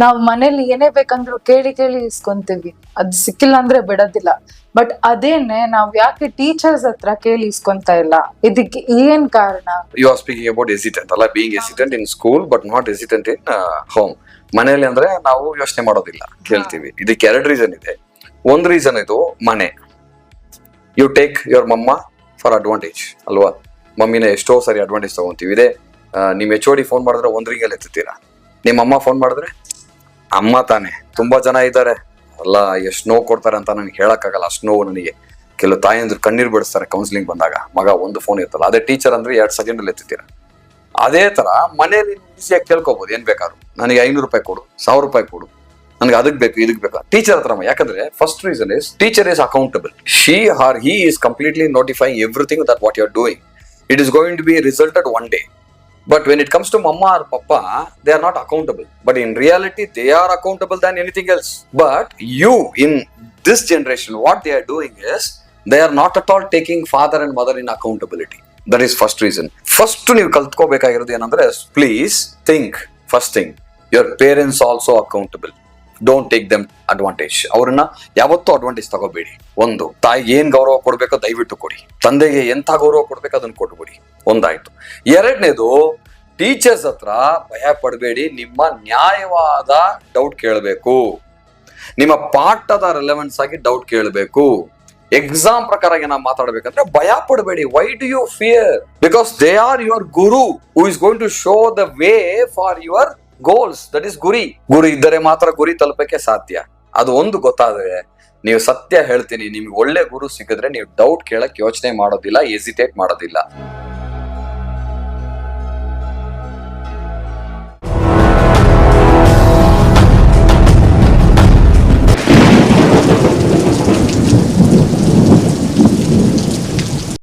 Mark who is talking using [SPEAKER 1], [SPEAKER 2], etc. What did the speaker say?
[SPEAKER 1] ನಾವ್ ಮನೇಲಿ ಏನೇ ಬೇಕಂದ್ರು ಕೇಳಿ ಕೇಳಿ ಇಸ್ಕೊಂತೀವಿ. ಅದ್ ಸಿಕ್ಕಿಲ್ಲ ಅಂದ್ರೆ ಬಿಡೋದಿಲ್ಲ. ಬಟ್ ಅದೇನೆ ನಾವ್ ಯಾಕೆ ಟೀಚರ್ಸ್ ಹತ್ರ ಕೇಳಿ ಇಸ್ಕೊಂತಾ ಇಲ್ಲ? ಇದಕ್ಕೆ ಏನ್ ಕಾರಣ?
[SPEAKER 2] You are speaking about accident ಅಲ್ಲ? Being accident in school but not accident in home ಮನೇಲಿ ಅಂದ್ರೆ ನಾವು ಯೋಚನೆ ಮಾಡೋದಿಲ್ಲ. ಕೇಳ್ತೀವಿ. ಇದಕ್ಕೆ ಎರಡು ರೀಸನ್ ಇದೆ. ಒಂದ್ ರೀಸನ್ ಇದು ಮನೆ. You take your mamma for advantage ಅಲ್ವಾ? ಮಮ್ಮಿನ ಎಷ್ಟೋ ಸರಿ ಅಡ್ವಾಂಟೇಜ್ ತಗೊಂತೀವಿ. ಇದೆ ನಿಮ್ ಎಚ್ ಡಿ ಫೋನ್ ಮಾಡಿದ್ರೆ ಒಂದ್ ರಿಂಗಲ್ಲಿ ಎತ್ತುತ್ತೀರಾ? ನಿಮ್ಮ ಅಮ್ಮ ಫೋನ್ ಮಾಡಿದ್ರೆ ಅಮ್ಮ ತಾನೆ, ತುಂಬಾ ಜನ ಇದ್ದಾರೆ. ಅಲ್ಲ ಎಷ್ಟು ನೋವು ಕೊಡ್ತಾರೆ ಅಂತ ನನಗೆ ಹೇಳಕ್ಕಾಗಲ್ಲ ಅಷ್ಟು ನೋವು ನನಗೆ. ಕೆಲವು ತಾಯಂದ್ರು ಕಣ್ಣೀರು ಬಿಡಿಸ್ತಾರೆ ಕೌನ್ಸಿಲಿಂಗ್ ಬಂದಾಗ, ಮಗ ಒಂದು ಫೋನ್ ಇರ್ತಲ್ಲ ಅದೇ ಟೀಚರ್ ಅಂದ್ರೆ ಎರಡು ಸೆಕೆಂಡ್ ಅಲ್ಲಿ ಎತ್ತಿರ ಅದೇ ತರ ಮನೇಲಿ ಈಸಿಯಾಗಿ ಕೇಳ್ಕೋಬಹುದು ಏನ್ ಬೇಕಾದ್ರು. ನನಗೆ ಐನೂರು ರೂಪಾಯಿ ಕೊಡು, ಸಾವಿರ ರೂಪಾಯಿ ಕೊಡು. ನನಗೆ ಅದಕ್ಕೆ ಬೇಕು ಇದಕ್ಕೆ ಬೇಕು ಟೀಚರ್ ಹತ್ರ ಯಾಕಂದ್ರೆ first reason is teacher is accountable she or he is completely notifying everything that what you are doing it is going to be resulted one day but when it comes to mamma or papa they are not accountable but in reality they are accountable than anything else but you in this generation what they are doing is they are not at all taking father and mother in accountability that is first reason first ನೀವು ಕಲ್ತ್ಕೋಬೇಕಾಗಿರೋದು ಏನಂದ್ರೆ please think first thing your parents also accountable don't take them advantage ಅವ್ರನ್ನ ಯಾವತ್ತೂ advantage ತಗೋಬೇಡಿ. ಒಂದು ತಾಯಿಗೆ ಏನ್ ಗೌರವ ಕೊಡ್ಬೇಕೋ ದಯವಿಟ್ಟು ಕೊಡಿ. ತಂದೆಗೆ ಎಂತ ಗೌರವ ಕೊಡ್ಬೇಕು ಅದನ್ನ ಕೊಟ್ಬಿಡಿ. ಒಂದಾಯ್ತು. ಎರಡನೇದು ಟೀಚರ್ಸ್ ಹತ್ರ ಭಯ ಪಡಬೇಡಿ, ನಿಮ್ಮ ನ್ಯಾಯವಾದ ಡೌಟ್ ಕೇಳಬೇಕು. ನಿಮ್ಮ ಪಾಠದ ರೆಲೆವೆನ್ಸ್ ಆಗಿ ಡೌಟ್ ಕೇಳಬೇಕು. ಎಕ್ಸಾಮ್ ಪ್ರಕಾರ ಏನ ಮಾತಾಡ್ಬೇಕಂದ್ರೆ ಭಯ ಪಡಬೇಡಿ why do you fear because they are your guru who is going to show the way for your goals that is ಗುರಿ ಗುರಿ ಇದ್ದರೆ ಮಾತ್ರ ಗುರಿ ತಲುಪಕ್ಕೆ ಸಾಧ್ಯ. ಅದು ಒಂದು ಗೊತ್ತಾದ್ರೆ, ನೀವು ಸತ್ಯ ಹೇಳ್ತೀನಿ, ನಿಮ್ಗೆ ಒಳ್ಳೆ ಗುರು ಸಿಕ್ಕಿದ್ರೆ ನೀವು ಡೌಟ್ ಕೇಳಕ್ ಯೋಚನೆ ಮಾಡೋದಿಲ್ಲ ಎಸಿಟೇಟ್ ಮಾಡೋದಿಲ್ಲ.